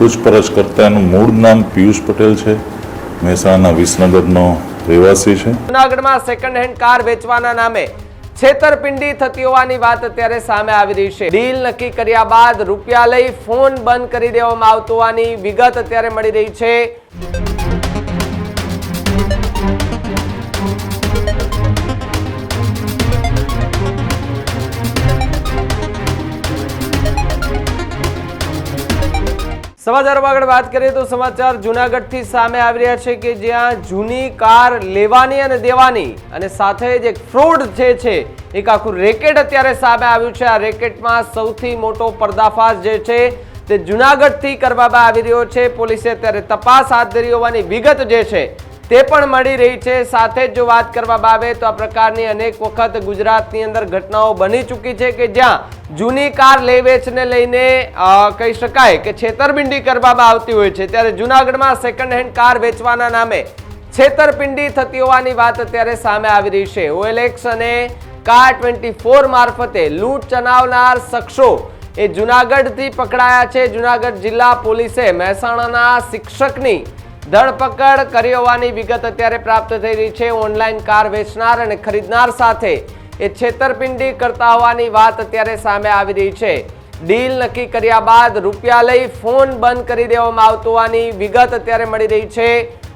પૂછપરછ કરતા એનું મૂળ નામ પિયુષ પટેલ છે. મહેસાણાના વિસનગરનો રહેવાસી છે. જૂનાગઢમાં સેકન્ડ હેન્ડ કાર વેચવાના નામે છેતરપિંડી થતી હોવાની વાત અત્યારે સામે આવી રહી છે. ડીલ નક્કી કર્યા બાદ રૂપિયા લઈ ફોન બંધ કરી દેવામાં આવતો હોવાની વિગત અત્યારે મળી રહી છે. સમાચારો આગળ વાત કરીએ તો સમાચાર જુનાગઢથી સામે આવી રહ્યા છે કે જ્યાં જૂની કાર લેવાની અને દેવાની અને સાથે જ એક ફ્રોડ જે છે, એક આખું રેકેટ અત્યારે સામે આવ્યું છે. આ રેકેટમાં સૌથી મોટો પર્દાફાશ જે છે, તે જુનાગઢથી કરવામાં આવી રહ્યો છે. પોલીસે અત્યારે તપાસ હાથ ધરી હોવાની વિગત જે છે તે પણ મળી રહી છે. સાથે જ જો વાત કરવામાં આવે તો આ પ્રકારની અનેક વખત ગુજરાતની અંદર ઘટનાઓ બની ચૂકી છે કે જ્યાં જૂની કાર લે વેચને લઈને કહી શકાય કે છેતરપિંડી કરવામાં આવતી હોય છે. ત્યારે જુનાગઢમાં સેકન્ડ હેન્ડ કાર વેચવાના નામે છેતરપિંડી થતી હોવાની વાત અત્યારે સામે આવી રહી છે. ઓએલએક્સ અને કાર ટ્વેન્ટી ફોર મારફતે લૂંટ ચલાવનાર શખ્સો એ જુનાગઢથી પકડાયા છે. જુનાગઢ જિલ્લા પોલીસે મહેસાણાના શિક્ષકની ધરપકડ કરી હોવાની વિગત અત્યારે પ્રાપ્ત થઈ રહી છે. ઓનલાઈન કાર વેચનાર અને ખરીદનાર સાથે એ છેતરપિંડી કરતા હોવાની વાત અત્યારે સામે આવી રહી છે. ડીલ નક્કી કર્યા બાદ રૂપિયા લઈ ફોન બંધ કરી દેવામાં આવતો હોવાની વિગત અત્યારે મળી રહી છે.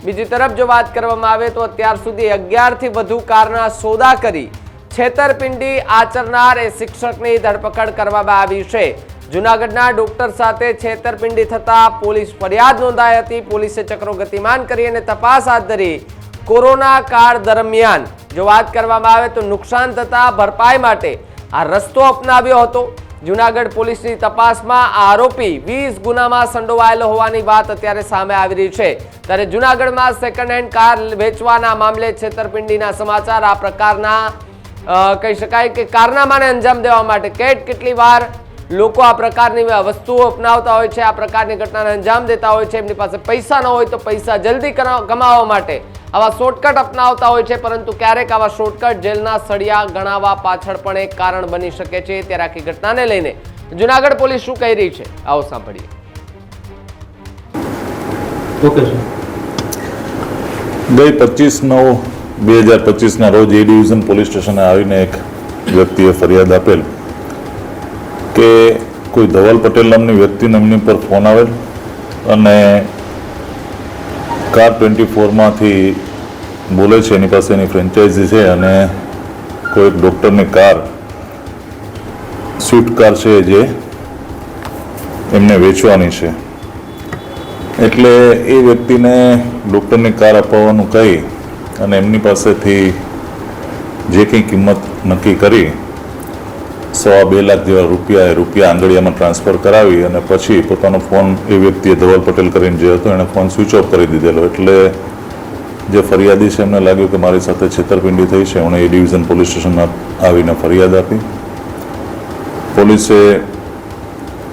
બીજી તરફ જો વાત કરવામાં આવે તો અત્યાર સુધી અગિયારથી વધુ કારના સોદા કરી છેતરપિંડી આચરનાર એ શિક્ષકની ધરપકડ કરવામાં આવી છે. જુનાગઢના ડોક્ટર સાથે છેતરપિંડી થતા પોલીસ ફરિયાદ નોંધાઈ હતી. પોલીસે ચક્રો ગતિમાન કરી અને તપાસ હાથ ધરી. કોરોના કાળ દરમિયાન જો વાત કરવામાં આવે તો નુકસાન થતા ભરપાઈ માટે આ રસ્તો અપનાવ્યો હતો. જુનાગઢ પોલીસની તપાસમાં આરોપી વીસ ગુનામાં સંડોવાયેલો હોવાની વાત અત્યારે સામે આવી રહી છે. ત્યારે જુનાગઢમાં સેકન્ડ હેન્ડ કાર વેચવાના મામલે છેતરપિંડીના સમાચાર આ પ્રકારના કહી શકાય કે કારનામાને અંજામ દેવા માટે. કેટ કેટલી વાર લોકો આ પ્રકારની વસ્તુઓ અપનાવતા હોય છે આ પ્રકારની ઘટનાને અંજામ દેતા હોય છે એમની પાસે પૈસા ન હોય તો પૈસા જલ્દી કમાવા માટે આવા શોર્ટકટ અપનાવતા હોય છે પરંતુ ક્યારેક આવા શોર્ટકટ જેલના સળિયા ગણાવવા પાછળ પણ એક કારણ બની શકે છે ત્યારે આખી ઘટનાને લઈને. જુનાગઢ પોલીસ શું કહી રહી છે? આવો સાંભળીએ. ઓકે સર ગઈ પચીસ નવ બે હજાર પચીસના રોજ એ ડિવિઝન પોલીસ સ્ટેશને આવીને એક વ્યક્તિએ ફરિયાદ આપેલ. કે કોઈ ધવલ પટેલ નામની વ્યક્તિને એમની પર ફોન આવેલ અને કાર ટ્વેન્ટી ફોરમાંથી બોલે છે, એની પાસે એની ફ્રેન્ચાઇઝી છે અને કોઈ ડૉક્ટરની કાર સ્વિફ્ટ કાર છે જે એમને વેચવાની છે. એટલે એ વ્યક્તિને ડૉક્ટરની કાર અપાવવાનું કહી અને એમની પાસેથી જે કંઈ કિંમત નક્કી કરી સવા બે લાખ જેવા રૂપિયા રૂપિયા આંગળીયામાં ટ્રાન્સફર કરાવી અને પછી પોતાનો ફોન એ વ્યક્તિએ ધવલ પટેલ કરીને જે હતો એણે ફોન સ્વિચ ઓફ કરી દીધેલો. એટલે જે ફરિયાદી છે, એમને લાગ્યું કે મારી સાથે છેતરપિંડી થઈ છે. એમણે એ ડિવિઝન પોલીસ સ્ટેશનમાં આવીને ફરિયાદ આપી. પોલીસે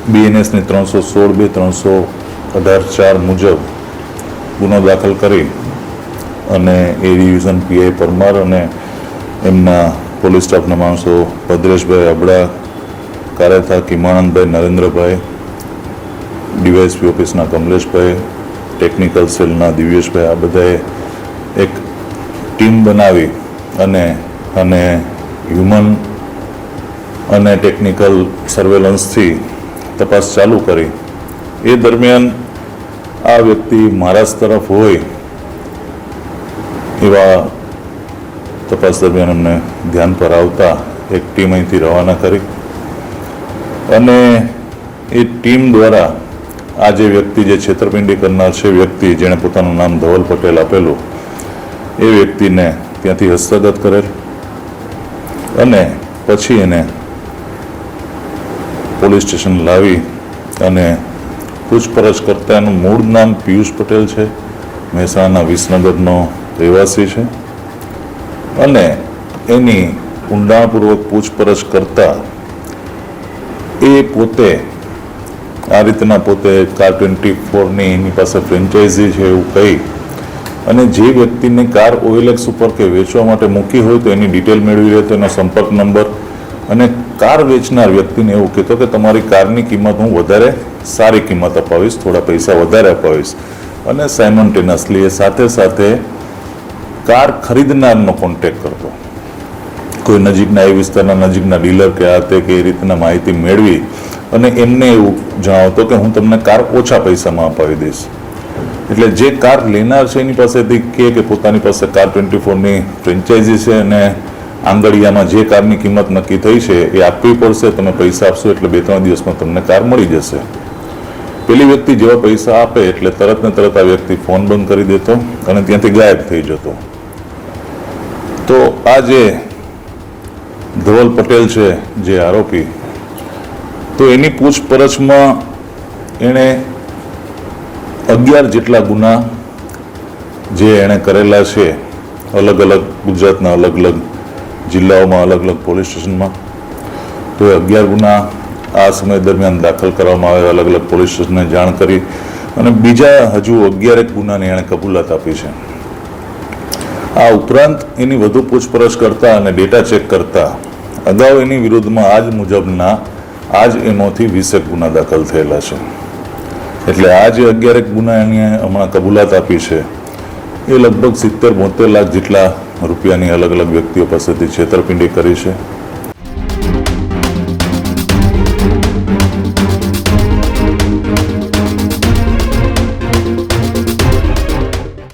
બીએનએસની ત્રણસો સોળ બે ત્રણસો અઢાર ચાર મુજબ ગુનો દાખલ કરી અને એ ડિવિઝન પીઆઈ પરમાર અને એમના પોલીસ સ્ટાફના માણસો, ભદ્રેશભાઈ અબડા, કારેથા, કિમાનંદભાઈ, નરેન્દ્રભાઈ ડીવાયસપી ઓફિસના કમલેશભાઈ, ટેકનિકલ સેલના દિવ્યેશભાઈ, આ બધાએ એક ટીમ બનાવી અને અને હ્યુમન અને ટેકનિકલ સર્વેલન્સથી તપાસ ચાલુ કરી. એ દરમિયાન આ વ્યક્તિ મહારાષ્ટ્ર તરફ હોય એવા તપાસ દરમિયાન અમને ધ્યાન પર આવતા એક ટીમ અહીંથી રવાના કરી. અને એ ટીમ દ્વારા આ જે વ્યક્તિ જે છેતરપિંડી કરનાર છે, વ્યક્તિ જેણે પોતાનું નામ ધવલ પટેલ આપેલું, એ વ્યક્તિને ત્યાંથી હસ્તગત કરેલ અને પછી એને પોલીસ સ્ટેશન લાવી અને પૂછપરછ કરતા એનું મૂળ નામ પિયુષ પટેલ છે. મહેસાણાના વિસનગરનો રહેવાસી છે. અને એની ઊંડાણપૂર્વક પૂછપરછ કરતા એ પોતે આ રીતના પોતે કાર ટ્વેન્ટી ફોરની એની પાસે ફ્રેન્ચાઇઝી છે એવું કહી અને જે વ્યક્તિને કાર ઓઇલેક્સ ઉપર કે વેચવા માટે મૂકી હોય તો એની ડિટેલ મેળવી રહે તો એનો સંપર્ક નંબર અને કાર વેચનાર વ્યક્તિને એવું કહેતો કે તમારી કારની કિંમત હું વધારે સારી કિંમત અપાવીશ, થોડા પૈસા વધારે અપાવીશ. અને સાયમન્ટેનસલી એ સાથે સાથે કાર ખરીદનારનો કોન્ટેક કરતો. કોઈ નજીકના એ વિસ્તારના નજીકના ડીલર કે આ તે કે એ રીતના માહિતી મેળવી અને એમને એવું જણાવતો કે હું તમને કાર ઓછા પૈસામાં અપાવી દઈશ. એટલે જે કાર લેનાર છે એની પાસેથી કે કે પોતાની પાસે કાર ટ્વેન્ટી ફોરની ફ્રેન્ચાઇઝી છે અને આંગળિયામાં જે કારની કિંમત નક્કી થઈ છે એ આપવી પડશે, તમે પૈસા આપશો એટલે બે ત્રણ દિવસમાં તમને કાર મળી જશે. પેલી વ્યક્તિ જેવા પૈસા આપે એટલે તરત ને તરત આ વ્યક્તિ ફોન બંધ કરી દેતો અને ત્યાંથી ગાયબ થઈ જતો. તો આ જે ધવલ પટેલ છે, જે આરોપી, તો એની પૂછપરછમાં એણે અગિયાર જેટલા ગુના જે એણે કરેલા છે, અલગ અલગ ગુજરાતના અલગ અલગ જિલ્લાઓમાં, અલગ અલગ પોલીસ સ્ટેશનમાં, તો એ અગિયાર ગુના આ સમય દરમિયાન દાખલ કરવામાં આવે અલગ અલગ પોલીસ સ્ટેશનને જાણ કરી અને બીજા હજુ અગિયારેક ગુનાની એણે કબૂલાત આપી છે. આ ઉપરાંત એની વધુ પૂછપરછ કરતા અને ડેટા ચેક કરતા અગાઉ એની વિરુદ્ધમાં આજ મુજબના આજ એનોથી વીસેક ગુના દાખલ થયેલા છે. એટલે આ જે અગિયારેક ગુના એની હમણાં કબૂલાત આપી છે. એ લગભગ સિત્તેર બોતેર લાખ જેટલા રૂપિયાની અલગ અલગ વ્યક્તિઓ પાસેથી છેતરપિંડી કરી છે.